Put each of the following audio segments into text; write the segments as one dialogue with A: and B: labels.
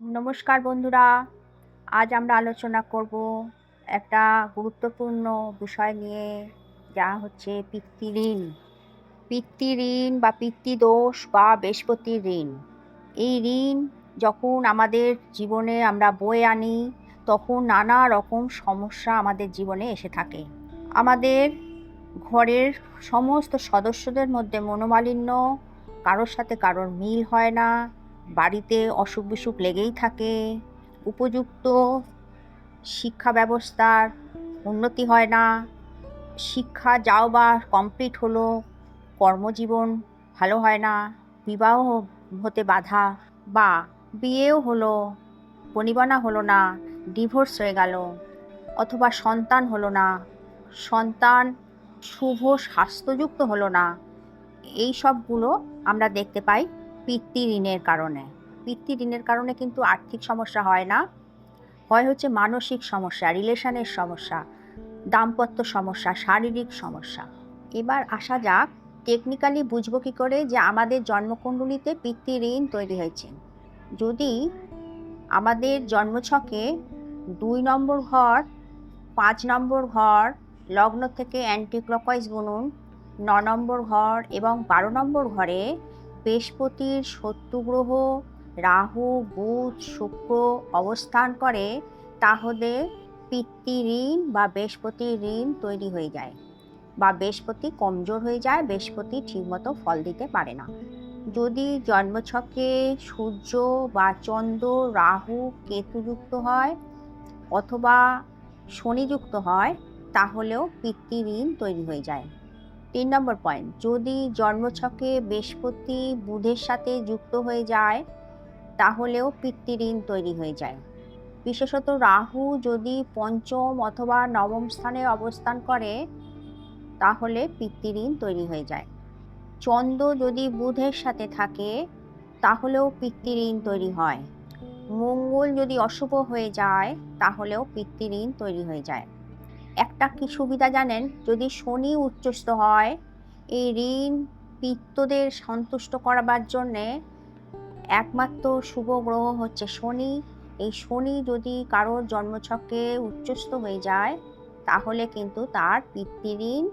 A: নমস্কার বন্ধুরা। আজ আমরা আলোচনা করব একটা গুরুত্বপূর্ণ বিষয় নিয়ে, যা হচ্ছে পিতৃঋণ পিতৃঋণ বা পিতৃদোষ বা বৃহস্পতি ঋণ। এই ঋণ যখন আমাদের জীবনে আমরা বয়ে আনি, তখন নানা রকম সমস্যা আমাদের জীবনে এসে থাকে। আমাদের ঘরের সমস্ত সদস্যদের মধ্যে মনোমালিন্য, কারোর সাথে কারোর মিল হয় না বাড়িতে অসুখ বিসুখ লেগেই থাকে, উপযুক্ত শিক্ষা ব্যবস্থার উন্নতি হয় না, শিক্ষা যাও বা কমপ্লিট হলো, কর্মজীবন ভালো হয় না, বিবাহ হতে বাধা বা বিয়েও হলো, বনিবনা হলো না ডিভোর্স হয়ে গেল অথবা সন্তান হলো না, সন্তান শুভ স্বাস্থ্যযুক্ত হলো না, এই সবগুলো আমরা দেখতে পাই পিতৃঋণের কারণে। পিতৃঋণের কারণে কিন্তু আর্থিক সমস্যা হয় না। হয় হচ্ছে মানসিক সমস্যা রিলেশনের সমস্যা, দাম্পত্য সমস্যা, শারীরিক সমস্যা। এবার আসা যাক টেকনিক্যালি বুঝব কী করে যে আমাদের জন্মকুণ্ডলিতে পিতৃঋণ তৈরি হয়েছে। যদি আমাদের জন্মছকে দুই নম্বর ঘর, পাঁচ নম্বর ঘর, লগ্ন থেকে অ্যান্টিক্লকওয়াইজ গুনুন, ন নম্বর ঘর এবং বারো নম্বর ঘরে বৃহস্পতির শত্রু গ্রহ রাহু, বুধ, শুক্র অবস্থান করে, তাহলে পিতৃ ঋণ বা বৃহস্পতি ঋণ তৈরি হয়ে যায় বা বৃহস্পতি কমজোর হয়ে যায়, বৃহস্পতি ঠিকমতো ফল দিতে পারে না। যদি জন্মছকে সূর্য বা চন্দ্র, রাহু কেতুযুক্ত হয় অথবা শনিযুক্ত হয়, তাহলেও পিতৃ ঋণ তৈরি হয়ে যায়। তিন নম্বর পয়েন্ট যদি জন্মছকে বৃহস্পতি বুধের সাথে যুক্ত হয়ে যায়, তাহলেও পিতৃঋণ তৈরি হয়ে যায়। বিশেষত রাহু যদি পঞ্চম অথবা নবম স্থানে অবস্থান করে, তাহলে পিতৃঋণ তৈরি হয়ে যায়। চন্দ্র যদি বুধের সাথে থাকে, তাহলেও পিতৃঋণ তৈরি হয়। মঙ্গল যদি অশুভ হয়ে যায়, তাহলেও পিতৃঋণ তৈরি হয়ে যায়। একটা কি সুবিধা জানেন? যদি শনি উচ্চস্থ হয়, এই ঋণ পিত্তদের সন্তুষ্ট করাবার জন্যে একমাত্র শুভ গ্রহ হচ্ছে শনি। এই শনি যদি কারোর জন্মছকে উচ্চস্থ হয়ে যায়, তাহলে কিন্তু তার পিতৃঋণ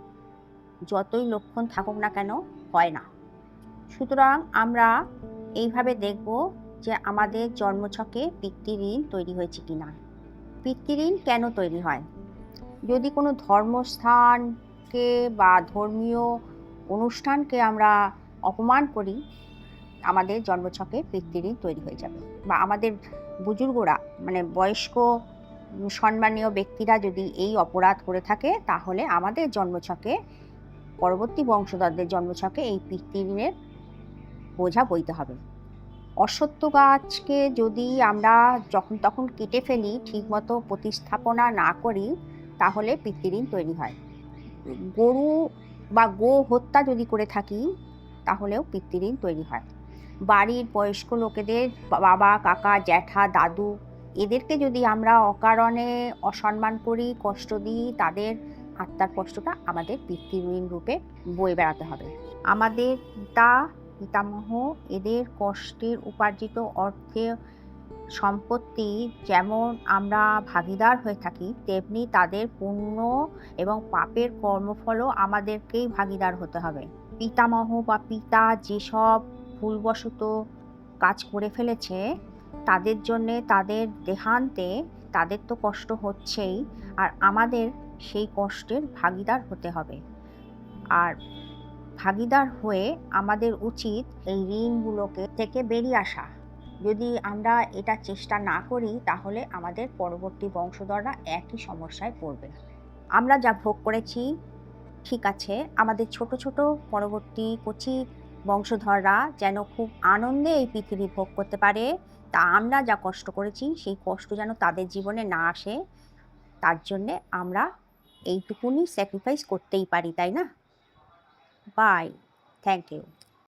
A: যতই লক্ষণ থাকুক না কেন হয় না। সুতরাং আমরা এইভাবে দেখব যে আমাদের জন্মছকে পিতৃঋণ তৈরি হয়েছে কি কিনা পিতৃঋণ কেন তৈরি হয়? যদি কোনো ধর্মস্থানকে বা ধর্মীয় অনুষ্ঠানকে আমরা অপমান করি, আমাদের জন্মছকে পিতৃঋণ তৈরি হয়ে যাবে। বা আমাদের বুজুর্গরা মানে বয়স্ক সম্মানীয় ব্যক্তিরা যদি এই অপরাধ করে থাকে, তাহলে আমাদের জন্মছকে, পরবর্তী বংশধরদের জন্মছকে এই পিতৃঋণের বোঝা বইতে হবে। অসত্য গাছকে যদি আমরা যখন তখন কেটে ফেলি, ঠিকমতো প্রতিস্থাপনা না করি তাহলে পিতৃঋণ তৈরি হয়। গরু বা গো হত্যা যদি করে থাকি, তাহলেও পিতৃঋণ তৈরি হয়। বাড়ির বয়স্ক লোকেদের বাবা, কাকা, জ্যাঠা, দাদু, এদেরকে যদি আমরা অকারণে অসম্মান করি, কষ্ট দিই, তাদের আত্মার কষ্টটা আমাদের পিতৃঋণ রূপে বয়ে বেড়াতে হবে। আমাদের পিতা, পিতামহ, এদের কষ্টের উপার্জিত অর্থে সম্পত্তি যেমন আমরা ভাগিদার হয়ে থাকি, তেমনি তাদের পুণ্য এবং পাপের কর্মফলও আমাদেরকেই ভাগিদার হতে হবে। পিতামহ বা পিতা যেসব ভুলবশত কাজ করে ফেলেছে, তাদের জন্যে তাদের দেহান্তে তাদের তো কষ্ট হচ্ছেই, আর আমাদের সেই কষ্টের ভাগিদার হতে হবে। আর ভাগিদার হয়ে আমাদের উচিত এই ঋণগুলোকে থেকে বেরিয়ে আসা। যদি আমরা এটা চেষ্টা না করি, তাহলে আমাদের পরবর্তী বংশধররা একই সমস্যায় পড়বে। আমরা যা ভোগ করেছি, ঠিক আছে। আমাদের ছোট ছোট পরবর্তী কচি বংশধররা যেন খুব আনন্দে এই পৃথিবী ভোগ করতে পারে, তা আমরা যা কষ্ট করেছি, সেই কষ্ট যেন তাদের জীবনে না আসে, তার জন্যে আমরা এইটুকুনি স্যাক্রিফাইস করতেই পারি, তাই না? Bye thank you